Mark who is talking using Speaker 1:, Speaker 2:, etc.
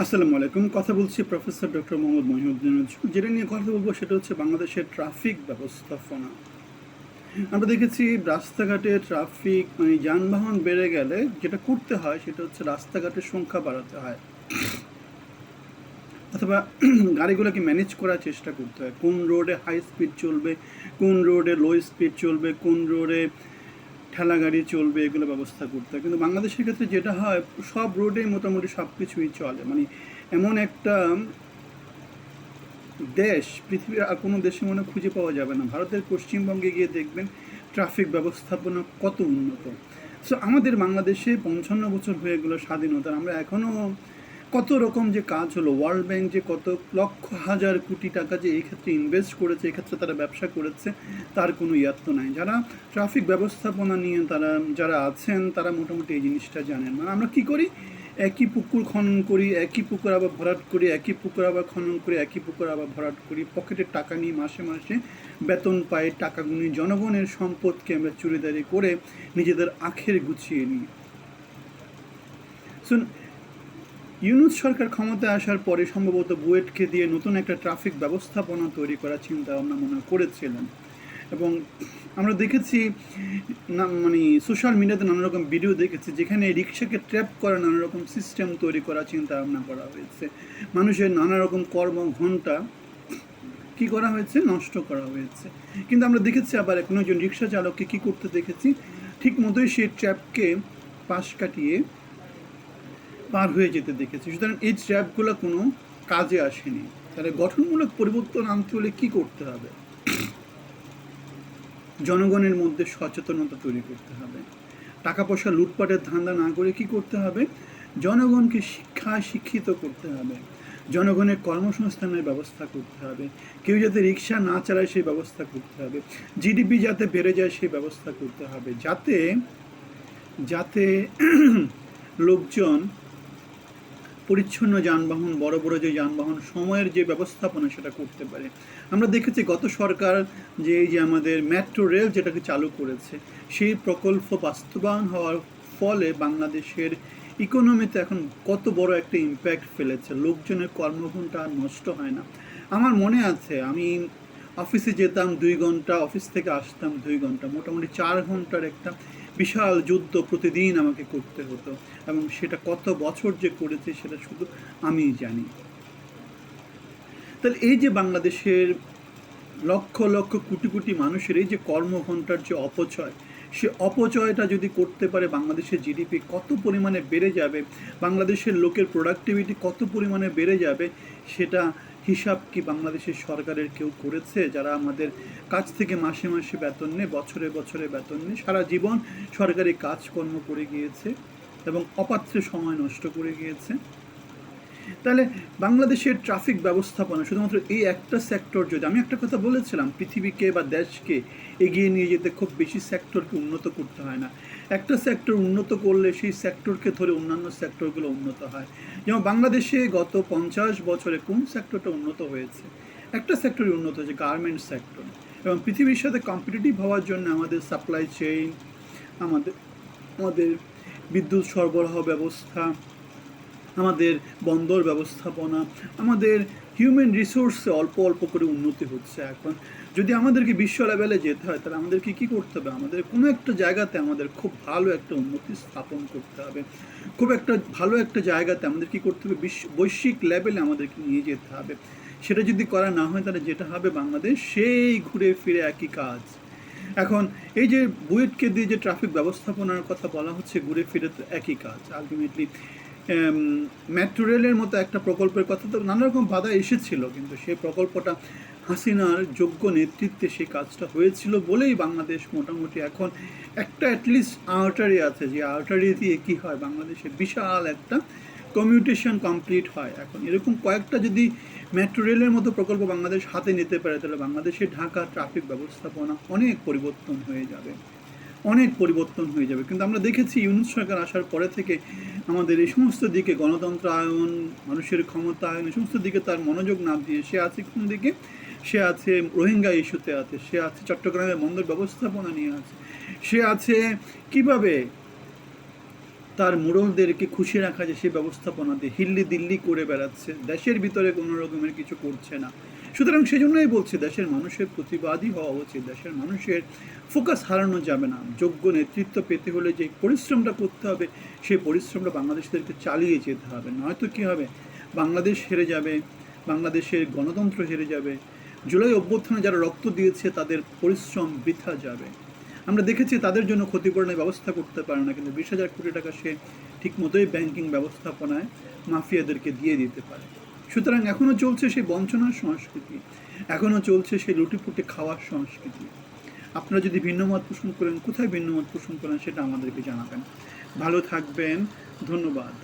Speaker 1: আসসালামু আলাইকুম। কথা বলছি প্রফেসর ডক্টর মোহাম্মদ মহিউদ্দিন যেটা নিয়ে কথা বলব সেটা হচ্ছে বাংলাদেশের ট্রাফিক ব্যবস্থাপনা। আমরা দেখেছি রাস্তাঘাটে ট্রাফিক মানে যানবাহন বেড়ে গেলে যেটা করতে হয় সেটা হচ্ছে রাস্তাঘাটের সংখ্যা বাড়াতে হয়। অথবা গাড়িগুলোকে ম্যানেজ করার চেষ্টা করতে হয়। কোন রোডে হাই স্পিড চলবে, কোন রোডে লো স্পিড চলবে, কোন রোডে ঠেলা গাড়ি চলবে, এগুলো ব্যবস্থা করতে হয়। কিন্তু বাংলাদেশের ক্ষেত্রে যেটা হয়, সব রোডে মোটামুটি সব কিছুই চলে। মানে এমন একটা দেশ, পৃথিবীর আর কোনো দেশে মনে খুঁজে পাওয়া যাবে না। ভারতের পশ্চিমবঙ্গে গিয়ে দেখবেন ট্রাফিক ব্যবস্থাপনা কত উন্নত। সো আমাদের বাংলাদেশে পঞ্চান্ন বছর হয়ে গেলো স্বাধীনতা আমরা এখনও কত রকম যে কাজ হলো ওয়ার্ল্ড ব্যাংক যে কত লক্ষ হাজার কোটি টাকা যে এই ক্ষেত্রে ইনভেস্ট করেছে, এক্ষেত্রে তারা ব্যবসা করেছে, তার কোনো ইয়াত্ত নাই। যারা ট্রাফিক ব্যবস্থাপনা নিয়ে তারা, যারা আছেন, তারা মোটামুটি এই জিনিসটা জানেন। মানে আমরা কী করি? একই পুকুর খনন করি, একই পুকুর আবার ভরাট করি, একই পুকুর আবার খনন করি, একই পুকুর আবার ভরাট করি। পকেটের টাকা নিয়ে মাসে মাসে বেতন পাই, টাকা গুনি জনগণের সম্পদকে আমরা চুরিদারি করে নিজেদের আখের গুছিয়ে নিই। শুন ইউনুস সরকার ক্ষমতায় আসার পরে সম্ভবত বুয়েটকে দিয়ে নতুন একটা ট্রাফিক ব্যবস্থাপনা তৈরি করার চিন্তা ভাবনা মনে করেছিলেন। এবং আমরা দেখেছি, না মানে সোশ্যাল মিডিয়াতে নানা রকম ভিডিও দেখেছি, যেখানে রিক্সাকে ট্র্যাপ করা নানা রকম সিস্টেম তৈরি করার চিন্তা ভাবনা করা হয়েছে। মানুষের নানা রকম কর্ম ঘণ্টা কি করা হয়েছে? নষ্ট করা হয়েছে। কিন্তু আমরা দেখেছি আবার একজন রিক্সা চালককে কী করতে দেখেছি? ঠিক মতোই সেই ট্র্যাপকে পাশ কাটিয়ে পার হয়ে যেতে দেখেছি। সুতরাং এই ট্র্যাপগুলো কোনো কাজে আসেনি। তাহলে গঠনমূলক পরিবর্তন আনতে হলে কী করতে হবে? জনগণের মধ্যে সচেতনতা তৈরি করতে হবে। টাকা পয়সা লুটপাটের ধান্দা না করে কি করতে হবে? জনগণকে শিক্ষায় শিক্ষিত করতে হবে। জনগণের কর্মসংস্থানের ব্যবস্থা করতে হবে। কেউ যাতে রিক্সা না চালায় সেই ব্যবস্থা করতে হবে। জিডিপি যাতে বেড়ে যায় সেই ব্যবস্থা করতে হবে। যাতে যাতে লোকজন পরিচ্ছন্ন যানবাহন, বড় বড় যে যানবাহন, সময়ের যে ব্যবস্থাপনা সেটা করতে পারে। আমরা দেখেছি গত সরকার যে এই যে আমাদের মেট্রো রেল যেটাকে চালু করেছে, সেই প্রকল্প বাস্তবায়ন হওয়ার ফলে বাংলাদেশের ইকোনমিতে এখন কত বড় একটা ইম্প্যাক্ট ফেলেছে। লোকজনের কর্মঘণ্টা আর নষ্ট হয় না। আমার মনে আছে, আমি অফিসে যেতাম দুই ঘণ্টা, অফিস থেকে আসতাম দুই ঘণ্টা, মোটামুটি চার ঘণ্টার একটা বিশাল যুদ্ধ প্রতিদিন আমাকে করতে হতো এবং সেটা কত বছর যে করেছে সেটা শুধু আমিই জানি। তাহলে এই যে বাংলাদেশের লক্ষ লক্ষ কোটি কোটি মানুষের এই যে কর্মঘণ্টার যে অপচয়, সে অপচয়টা যদি করতে পারে বাংলাদেশের জিডিপি কত পরিমাণে বেড়ে যাবে, বাংলাদেশের লোকের প্রোডাক্টিভিটি কত পরিমাণে বেড়ে যাবে, সেটা হিসাব কি বাংলাদেশের সরকারের কেউ করেছে? যারা আমাদের কাছ থেকে মাসে মাসে বেতন নেয়, বছরে বছরে বেতন নেয়, সারা জীবন সরকারি কাজকর্ম করে গিয়েছে এবং অপাত্রে সময় নষ্ট করে গিয়েছে। তাহলে বাংলাদেশের ট্রাফিক ব্যবস্থাপনা, শুধুমাত্র এই একটা সেক্টর যদি, আমি একটা কথা বলেছিলাম, পৃথিবীকে বা দেশকে এগিয়ে নিয়ে যেতে খুব বেশি সেক্টরকে উন্নত করতে হয় না। একটা সেক্টর উন্নত করলে সেই সেক্টরকে ধরে অন্যান্য সেক্টরগুলো উন্নত হয়। যেমন বাংলাদেশে গত পঞ্চাশ বছরে কোন সেক্টরটা উন্নত হয়েছে? একটা সেক্টরই উন্নত হয়েছে গার্মেন্ট সেক্টর এবং পৃথিবীর সাথে কম্পিটিটিভ হওয়ার জন্য আমাদের সাপ্লাই চেইন আমাদের আমাদের বিদ্যুৎ সরবরাহ ব্যবস্থা আমাদের বন্দর ব্যবস্থাপনা, আমাদের হিউম্যান রিসোর্সে অল্প অল্প করে উন্নতি হচ্ছে এখন। যদি আমাদেরকে বিশ্ব লেভেলে যেতে হয়, তাহলে আমাদেরকে কী করতে হবে? আমাদের কোনো একটা জায়গাতে আমাদের খুব ভালো একটা উন্নতি স্থাপন করতে হবে। খুব একটা ভালো একটা জায়গাতে আমাদের কী করতে হবে? বিশ্ব, বৈশ্বিক লেভেলে আমাদেরকে নিয়ে যেতে হবে। সেটা যদি করা না হয়, তাহলে যেটা হবে বাংলাদেশ, সেই ঘুরে ফিরে একই কাজ। এখন এই যে বুয়েটকে দিয়ে যে ট্রাফিক ব্যবস্থাপনার কথা বলা হচ্ছে, ঘুরে ফিরে তো একই কাজ আলটিমেটলি মেট্রো রেলের মতো একটা প্রকল্পের কথা তো নানা রকম বাধা এসেছিল, কিন্তু সেই প্রকল্পটা হাসিনার যোগ্য নেতৃত্বে সেই কাজটা হয়েছিল বলেই বাংলাদেশ মোটামুটি এখন একটা অ্যাটলিস্ট আউটারি আছে, যে আউটারি দিয়ে কী হয়? বাংলাদেশে বিশাল একটা কমিউটেশন কমপ্লিট হয়। এখন এরকম কয়েকটা যদি মেট্রো রেলের মতো প্রকল্প বাংলাদেশ হাতে নিতে পারে, তাহলে বাংলাদেশের ঢাকা ট্রাফিক ব্যবস্থাপনা অনেক পরিবর্তন হয়ে যাবে। অনেক পরিবর্তন হয়ে যাবে। কিন্তু আমরা দেখেছি ইউনুস সরকার আসার পরে থেকে আমাদের এই সমস্ত দিকে গণতন্ত্র আয়ন, মানুষের ক্ষমতা আয়ন, এই সমস্ত দিকে তার মনোযোগ না দিয়ে সে আছে কোন দিকে? সে আছে রোহিঙ্গা ইস্যুতে আছে, সে আছে চট্টগ্রামের বন্দর ব্যবস্থাপনা নিয়ে আছে, সে আছে কীভাবে তার মোড়লদেরকে খুশি রাখা যায় সেই ব্যবস্থাপনাতে, হিল্লি দিল্লি করে বেড়াচ্ছে, দেশের ভিতরে কোনো রকমের কিছু করছে না। সুতরাং সেজন্যই বলছি, দেশের মানুষের প্রতিবাদী হওয়া উচিত। দেশের মানুষের ফোকাস হারানো যাবে না। যোগ্য নেতৃত্ব পেতে হলে যে পরিশ্রমটা করতে হবে, সেই পরিশ্রমটা বাংলাদেশিদেরকে চালিয়ে যেতে হবে। নয়তো কী হবে? বাংলাদেশ হেরে যাবে, বাংলাদেশের গণতন্ত্র হেরে যাবে। জুলাই অভ্যুত্থানে যারা রক্ত দিয়েছে, তাদের পরিশ্রম বৃথা যাবে। আমরা দেখেছি তাদের জন্য ক্ষতিপূরণের ব্যবস্থা করতে পারে না, কিন্তু বিশ হাজার কোটি টাকা সে ঠিকমতোই ব্যাংকিং ব্যবস্থাপনায় মাফিয়াদেরকে দিয়ে দিতে পারে। সুতরাং এখনও চলছে সেই বঞ্চনার সংস্কৃতি এখনও চলছে সেই লুটিপুটি খাওয়ার সংস্কৃতি। আপনারা যদি ভিন্ন মত পোষণ করেন, কোথায় ভিন্ন মত পোষণ করেন সেটা আমাদেরকে জানাবেন। ভালো থাকবেন, ধন্যবাদ।